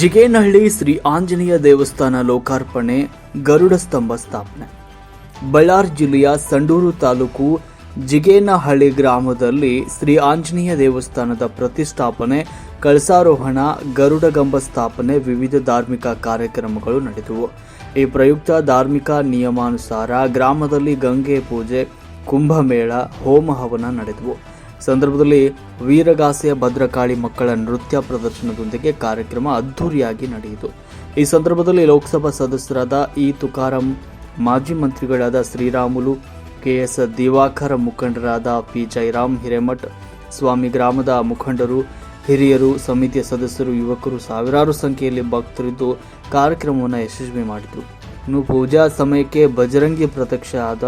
ಜಿಗೇನಹಳ್ಳಿ ಶ್ರೀ ಆಂಜನೇಯ ದೇವಸ್ಥಾನ ಲೋಕಾರ್ಪಣೆ ಗರುಡ ಸ್ತಂಭ ಸ್ಥಾಪನೆ. ಬಳ್ಳಾರಿ ಜಿಲ್ಲೆಯ ಸಂಡೂರು ತಾಲೂಕು ಜಿಗೇನಹಳ್ಳಿ ಗ್ರಾಮದಲ್ಲಿ ಶ್ರೀ ಆಂಜನೇಯ ದೇವಸ್ಥಾನದ ಪ್ರತಿಷ್ಠಾಪನೆ, ಕಳಸಾರೋಹಣ ಗರುಡಗಂಬ ಸ್ಥಾಪನೆ ವಿವಿಧ ಧಾರ್ಮಿಕ ಕಾರ್ಯಕ್ರಮಗಳು ನಡೆದವು. ಈ ಪ್ರಯುಕ್ತ ಧಾರ್ಮಿಕ ನಿಯಮಾನುಸಾರ ಗ್ರಾಮದಲ್ಲಿ ಗಂಗೆ ಪೂಜೆ, ಕುಂಭಮೇಳ, ಹೋಮ ಹವನ ನಡೆದವು. ಸಂದರ್ಭದಲ್ಲಿ ವೀರಗಾಸೆಯ ಭದ್ರಕಾಳಿ ಮಕ್ಕಳ ನೃತ್ಯ ಪ್ರದರ್ಶನದೊಂದಿಗೆ ಕಾರ್ಯಕ್ರಮ ಅದ್ಧೂರಿಯಾಗಿ ನಡೆಯಿತು. ಈ ಸಂದರ್ಭದಲ್ಲಿ ಲೋಕಸಭಾ ಸದಸ್ಯರಾದ ಇ ತುಕಾರಾಂ, ಮಾಜಿ ಮಂತ್ರಿಗಳಾದ ಶ್ರೀರಾಮುಲು, ಕೆಎಸ್ ದಿವಾಕರ ಮುಖಂಡರಾದ ಪಿ ಜೈರಾಮ್ ಹಿರೇಮಠ್, ಸ್ವಾಮಿ ಗ್ರಾಮದ ಮುಖಂಡರು, ಹಿರಿಯರು, ಸಮಿತಿಯ ಸದಸ್ಯರು, ಯುವಕರು ಸಾವಿರಾರು ಸಂಖ್ಯೆಯಲ್ಲಿ ಭಕ್ತರಿದ್ದು ಕಾರ್ಯಕ್ರಮವನ್ನು ಯಶಸ್ವಿ ಮಾಡಿದರು. ಇನ್ನು ಪೂಜಾ ಸಮಯಕ್ಕೆ ಬಜರಂಗಿ ಪ್ರತ್ಯಕ್ಷ ಆದ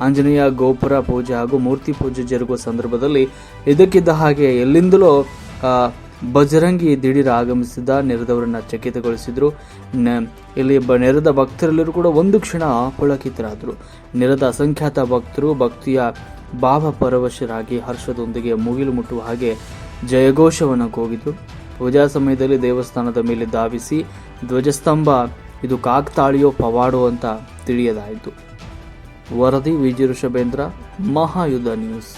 ಆಂಜನೇಯ ಗೋಪುರ ಪೂಜೆ ಹಾಗೂ ಮೂರ್ತಿ ಪೂಜೆ ಜರುಗುವ ಸಂದರ್ಭದಲ್ಲಿ ಇದಕ್ಕಿದ್ದ ಹಾಗೆ ಎಲ್ಲಿಂದಲೋ ಬಜರಂಗಿ ದಿಢೀರ್ ಆಗಮಿಸಿದ ನೆರೆದವರನ್ನ ಚಕಿತಗೊಳಿಸಿದ್ರು. ಇಲ್ಲಿ ಬ, ನೆರೆದ ಭಕ್ತರಲ್ಲಿರೂ ಕೂಡ ಒಂದು ಕ್ಷಣ ಪುಳಕಿತರಾದರು. ನೆರೆದ ಅಸಂಖ್ಯಾತ ಭಕ್ತರು ಭಕ್ತಿಯ ಭಾವ ಪರವಶರಾಗಿ ಹರ್ಷದೊಂದಿಗೆ ಮುಗಿಲು ಮುಟ್ಟುವ ಹಾಗೆ ಜಯಘೋಷವನ್ನು ಕೂಗಿದ್ರು. ಪೂಜಾ ಸಮಯದಲ್ಲಿ ದೇವಸ್ಥಾನದ ಮೇಲೆ ಧಾವಿಸಿ ಧ್ವಜಸ್ತಂಭ, ಇದು ಕಾಕ್ತಾಳಿಯೋ ಪವಾಡೋ ಅಂತ ತಿಳಿಯದಾಯಿತು. ವರದಿ ವಿಜಯ ಋಷಭೇಂದ್ರ ಮಹಾಯುದ್ಧ ನ್ಯೂಸ್